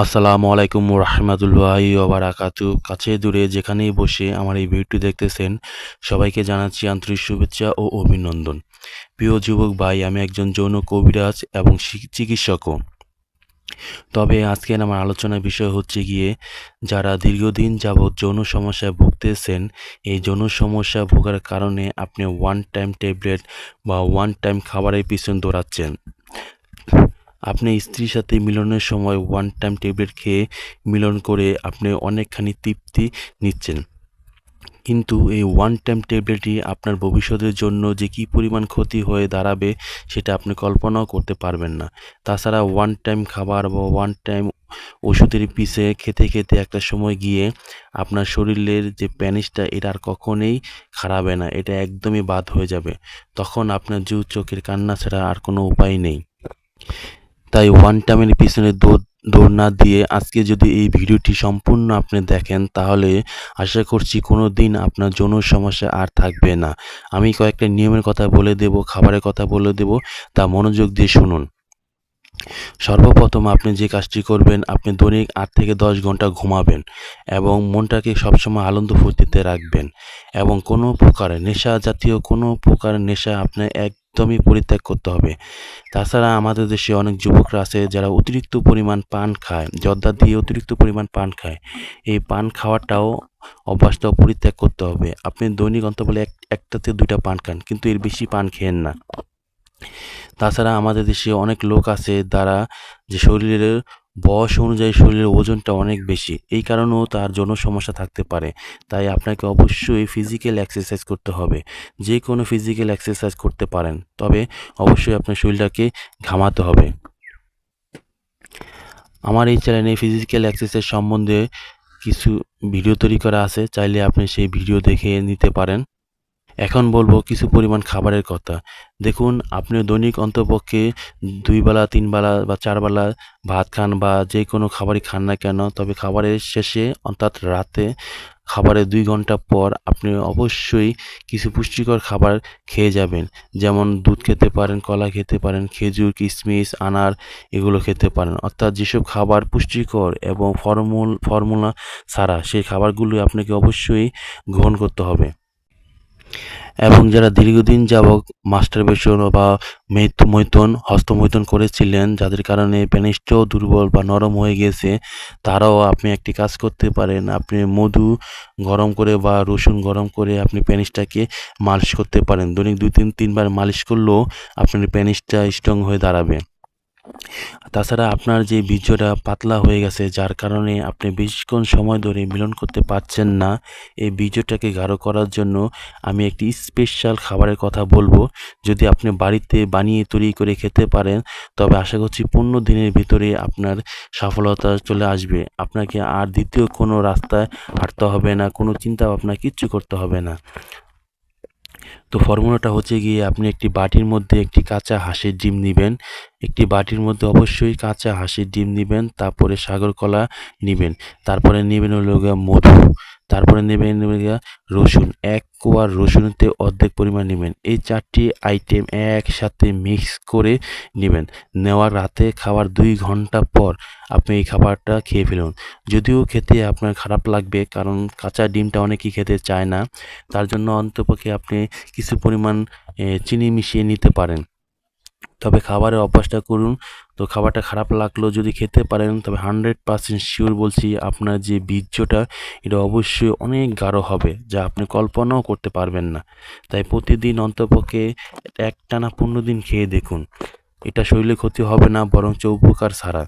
আসসালামু আলাইকুম রহমতুল্লাহি ওবারাকাতু। কাছে দূরে যেখানেই বসে আমার এই ভিডিওটি দেখতেছেন, সবাইকে জানাচ্ছি আন্তরিক শুভেচ্ছা ও অভিনন্দন। প্রিয় যুবক ভাই, আমি একজন যৌন কবিরাজ এবং চিকিৎসকও। তবে আজকের আমার আলোচনার বিষয় হচ্ছে গিয়ে, যারা দীর্ঘদিন যাবৎ যৌন সমস্যায় ভুগতেছেন, এই যৌন সমস্যা ভোগার কারণে আপনি ওয়ান টাইম ট্যাবলেট বা ওয়ান টাইম খাবারের পিছন দৌড়াচ্ছেন। আপনি স্ত্রীর সাথে মিলনের সময় ওয়ান টাইম ট্যাবলেট খেয়ে মিলন করে আপনি অনেকখানি তৃপ্তি নিচ্ছেন। কিন্তু এই ওয়ান টাইম ট্যাবলেটই আপনার ভবিষ্যতের জন্য যে কী পরিমাণ ক্ষতি হয়ে দাঁড়াবে সেটা আপনি কল্পনাও করতে পারবেন না। তাছাড়া ওয়ান টাইম খাবার বা ওয়ান টাইম ওষুধের পিছে খেতে খেতে একটা সময় গিয়ে আপনার শরীরের যে প্যানিসটা এটা আর কখনোই খারাবে না, এটা একদমই বাদ হয়ে যাবে। তখন আপনার জু চোখের কান্না ছাড়া আর কোনো উপায় নেই। তাই ওয়ান টাইমের পিছনে দৌড় দৌড় না দিয়ে আজকে যদি এই ভিডিওটি সম্পূর্ণ আপনি দেখেন, তাহলে আশা করছি কোনো দিন আপনার যৌন সমস্যা আর থাকবে না। আমি কয়েকটা নিয়মের কথা বলে দেব, খাবারের কথা বলে দেব, তা মনোযোগ দিয়ে শুনুন। সর্বপ্রথম আপনি যে কাজটি করবেন, আপনি দৈনিক আট থেকে দশ ঘণ্টা ঘুমাবেন এবং মনটাকে সবসময় আনন্দ ফুর্তিতে রাখবেন এবং কোনো প্রকার নেশা জাতীয় কোনো প্রকার নেশা আপনি একদমই পরিত্যাগ করতে হবে। তাছাড়া আমাদের দেশে অনেক যুবকরা আছে যারা অতিরিক্ত পরিমাণ পান খায়, জর্দা দিয়ে অতিরিক্ত পরিমাণ পান খায়। এই পান খাওয়াটাও অভ্যাসটাও পরিত্যাগ করতে হবে। আপনি দৈনিক অন্তবলে এক এক একটাতে দুইটা পান খান, কিন্তু এর বেশি পান খেয়েন না। তাছাড়া আমাদের দেশে অনেক লোক আছে যারা যে শরীরের বয়স অনুযায়ী শরীরের ওজনটা অনেক বেশি। এই কারণেও তার জন্য সমস্যা থাকতে পারে। তাই আপনাকে অবশ্যই ফিজিক্যাল এক্সারসাইজ করতে হবে। যে কোনো ফিজিক্যাল এক্সারসাইজ করতে পারেন। তবে অবশ্যই আপনার শরীরটাকে ঘামাতে হবে। আমার এই চ্যানেলে ফিজিক্যাল এক্সারসাইজ সম্বন্ধে কিছু ভিডিও তৈরি করা আছে। চাইলে আপনি সেই ভিডিও দেখে নিতে পারেন। এখন বলব কিছু পরিমাণ খাবারের কথা। দেখুন, আপনি দৈনিক অন্তপক্ষে দুই বেলা, তিন বেলা বা চার বেলা ভাত খান বা যে কোনো খাবারই খান না কেন, তবে খাবারের শেষে অর্থাৎ রাতে খাবারের দুই ঘণ্টা পর আপনি অবশ্যই কিছু পুষ্টিকর খাবার খেয়ে যাবেন। যেমন দুধ খেতে পারেন, কলা খেতে পারেন, খেজুর কিশমিশ আনার এগুলো খেতে পারেন। অর্থাৎ যেসব খাবার পুষ্টিকর এবং ফর্মুল, ফর্মুলা ছাড়া সেই খাবারগুলো আপনাকে অবশ্যই গ্রহণ করতে হবে। এবং যারা দীর্ঘদিন যাবৎ মাস্টারবেশন বা মৈথ- মৈথুন, হস্তমৈথুন করেছিলেন, যাদের কারণে পেনিসটাও দুর্বল বা নরম হয়ে গেছে, তারাও আপনি একটি কাজ করতে পারেন। আপনি মধু গরম করে বা রসুন গরম করে আপনি পেনিসটাকে মালিশ করতে পারেন। দৈনিক দুই তিন তিনবার মালিশ করলেও আপনার পেনিসটা স্ট্রং হয়ে দাঁড়াবে। তাছাড়া আপনার যে বীর্যটা পাতলা হয়ে গেছে, যার কারণে আপনি বেশিক্ষণ সময় ধরে মিলন করতে পারছেন না, এই বীর্যটাকে গাঢ় করার জন্য আমি একটি স্পেশাল খাবারের কথা বলব। যদি আপনি বাড়িতে বানিয়ে তৈরি করে খেতে পারেন, তবে আশা করছি পনেরো দিনের ভিতরে আপনার সফলতা চলে আসবে। আপনাকে আর দ্বিতীয় কোনো রাস্তায় হাঁটতে হবে না, কোনো চিন্তা ভাবনা কিচ্ছু করতে হবে না। তো ফর্মুলাটা হচ্ছে গিয়ে আপনি একটি বাটির মধ্যে একটি কাঁচা হাঁসের ডিম নেবেন। একটি বাটির মধ্যে অবশ্যই কাঁচা হাঁসের ডিম নেবেন, তারপরে সাগর কলা নেবেন। তারপরে নেবেন হলো মধু, তারপরে নেবেন রসুন। এক কোয়ার রসুনতে অর্ধেক পরিমাণ নেবেন। এই চারটি আইটেম একসাথে মিক্স করে নেবেন। নেওয়ার রাতে খাওয়ার দুই ঘণ্টা পর আপনি এই খাবারটা খেয়ে ফেলুন। যদিও খেতে আপনার খারাপ লাগবে, কারণ কাঁচা ডিমটা অনেকেই খেতে চায় না। তার জন্য অন্তপক্ষে আপনি কিছু পরিমাণ চিনি মিশিয়ে নিতে পারেন। তবে খাবারের অভ্যাসটা করুন। তো খাবারটা খারাপ লাগলেও যদি খেতে পারেন, তবে হান্ড্রেড পার্সেন্ট শিওর বলছি আপনার যে বীর্যটা, এটা অবশ্যই অনেক গাঢ় হবে, যা আপনি কল্পনাও করতে পারবেন না। তাই প্রতিদিন অন্তপক্ষে একটানা পনেরো দিন খেয়ে দেখুন। এটা শরীরে ক্ষতি হবে না, বরঞ্চ উপকার ছাড়া